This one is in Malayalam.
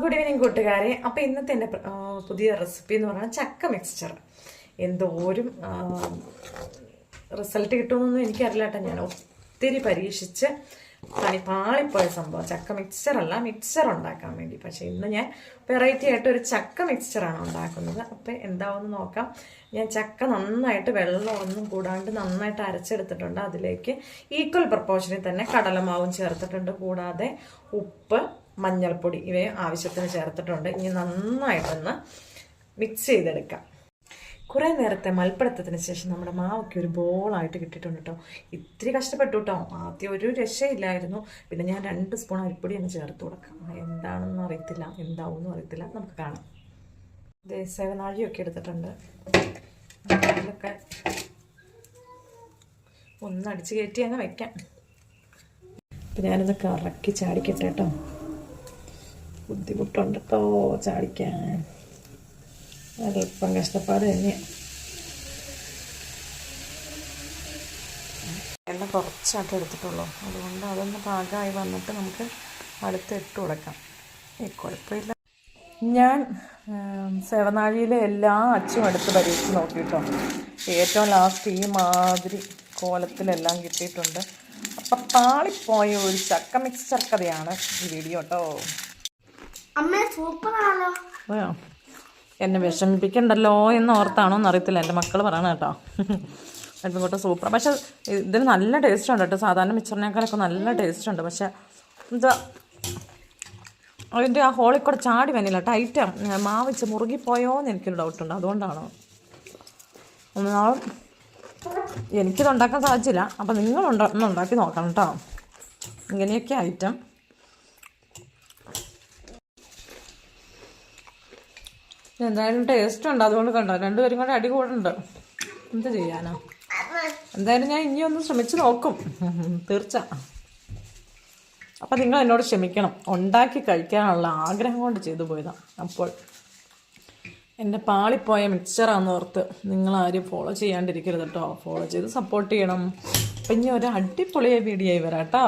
ഗുഡ് ഈവനിങ് കൂട്ടുകാരെ. അപ്പോൾ ഇന്നത്തെ എന്റെ പുതിയ റെസിപ്പി എന്ന് പറഞ്ഞാൽ ചക്ക മിക്സ്ചർ എന്തോരും റിസൾട്ട് കിട്ടുമെന്നൊന്നും എനിക്കറിയില്ല ഞാൻ ഒത്തിരി പരീക്ഷിച്ച് പണി പാളിപ്പോയ സംഭവം. ചക്ക മിക്സ്ചർ അല്ല മിക്സ്ചർ ഉണ്ടാക്കാൻ വേണ്ടി. പക്ഷേ ഇന്ന് ഞാൻ വെറൈറ്റി ആയിട്ട് ഒരു ചക്ക മിക്സ്ചർ ആണ് ഉണ്ടാക്കുന്നത്. അപ്പോൾ എന്താവെന്ന് നോക്കാം. ഞാൻ ചക്ക നന്നായിട്ട് വെള്ളമൊന്നും കൂടാണ്ട് നന്നായിട്ട് അരച്ചെടുത്തിട്ടുണ്ട്. അതിലേക്ക് ഈക്വൽ പ്രപ്പോർഷനിൽ തന്നെ കടലമാവും ചേർത്തിട്ടുണ്ട്. കൂടാതെ ഉപ്പ് മഞ്ഞൾപ്പൊടി ഇവയും ആവശ്യത്തിന് ചേർത്തിട്ടുണ്ട്. ഇനി നന്നായിട്ടൊന്ന് മിക്സ് ചെയ്തെടുക്കാം. കുറേ നേരത്തെ മൽപ്പിടുത്തത്തിന് ശേഷം നമ്മുടെ മാവൊക്കെ ഒരു ബോളായിട്ട് കിട്ടിയിട്ടുണ്ട് കേട്ടോ ഇത്തിരി കഷ്ടപ്പെട്ടു കേട്ടോ ആദ്യം ഒരു രക്ഷയില്ലായിരുന്നു. പിന്നെ ഞാൻ രണ്ട് സ്പൂൺ അരിപ്പൊടി അങ്ങ് ചേർത്ത് കൊടുക്കാം. എന്താണെന്ന് അറിയത്തില്ല. എന്താവും അറിയത്തില്ല. നമുക്ക് കാണാം. ഇത് സേവനാഴിയൊക്കെ എടുത്തിട്ടുണ്ട്. അതിലൊക്കെ ഒന്നടിച്ച് കയറ്റി അങ്ങ് വെക്കാം. അപ്പം ഞാനിത് കറക്കി ചാടിക്കട്ടെ കേട്ടോ ബുദ്ധിമുട്ടുണ്ട്. ചാടിക്കാൻ അല്പം കഷ്ടപ്പാട് തന്നെയാണ് എണ്ണ കുറച്ചായിട്ട് എടുത്തിട്ടുള്ളൂ. അതുകൊണ്ട് അതൊന്ന് പാകമായി വന്നിട്ട് നമുക്ക് അടുത്ത് ഇട്ട് കൊടുക്കാം. കുഴപ്പമില്ല. ഞാൻ സേവനാഴിയിലെ എല്ലാ അച്ചും എടുത്ത് പരീക്ഷിച്ച് നോക്കിയിട്ടോ. ഏറ്റവും ലാസ്റ്റ് ഈ മാതിരി കോലത്തിലെല്ലാം കിട്ടിയിട്ടുണ്ട്. അപ്പം പാളിപ്പോയ ഒരു ചക്ക മിക്സ്ചർ കഥയാണ് ഈ വീഡിയോ കേട്ടോ സൂപ്പറാണല്ലോ. അതെയോ? എന്നെ വിഷമിപ്പിക്കണ്ടല്ലോ എന്ന് ഓർത്താണോ എന്നറിയത്തില്ല. എന്റെ മക്കൾ പറയണ കേട്ടോ. അല്പം സൂപ്പർ. പക്ഷെ ഇതിന് നല്ല ടേസ്റ്റ് ഉണ്ട് കേട്ടോ. സാധാരണ മിച്ചറിനേക്കാളൊക്കെ നല്ല ടേസ്റ്റ് ഉണ്ട്. പക്ഷെ എന്താ അതിന്റെ ആ ഹോളിൽ കൂടെ ചാടി വന്നില്ല. ടൈറ്റ് മാവ് വെച്ച് മുറുകിപ്പോയോ എന്ന് എനിക്കൊരു ഡൗട്ടുണ്ട് അതുകൊണ്ടാണ്? ഒന്നാളും എനിക്കിത് ഉണ്ടാക്കാൻ സാധിച്ചില്ല. അപ്പം നിങ്ങൾ ഒന്ന് ഉണ്ടാക്കി നോക്കണം കേട്ടോ. ഇങ്ങനെയൊക്കെ ഐറ്റം എന്തായാലും ടേസ്റ്റ് ഉണ്ട്. അതുകൊണ്ട് കണ്ടോ രണ്ടുപേരും കൂടെ അടി കൂടുണ്ട് എന്ത് ചെയ്യാനോ? എന്തായാലും ഞാൻ ഇനി ഒന്ന് ശ്രമിച്ചു നോക്കും. തീർച്ച. അപ്പം നിങ്ങൾ എന്നോട് ക്ഷമിക്കണം. ഉണ്ടാക്കി കഴിക്കാനുള്ള ആഗ്രഹം കൊണ്ട് ചെയ്തു പോയതാണ് അപ്പോൾ എന്റെ പാളിപ്പോയ മിക്സറാന്ന് ഓർത്ത് നിങ്ങൾ ആരും ഫോളോ ചെയ്യാണ്ടിരിക്കരുത് കേട്ടോ ഫോളോ ചെയ്ത് സപ്പോർട്ട് ചെയ്യണം. അപ്പം ഇനി ഒരു അടിപൊളിയായ വീഡിയോ ആയി വരാം കേട്ടോ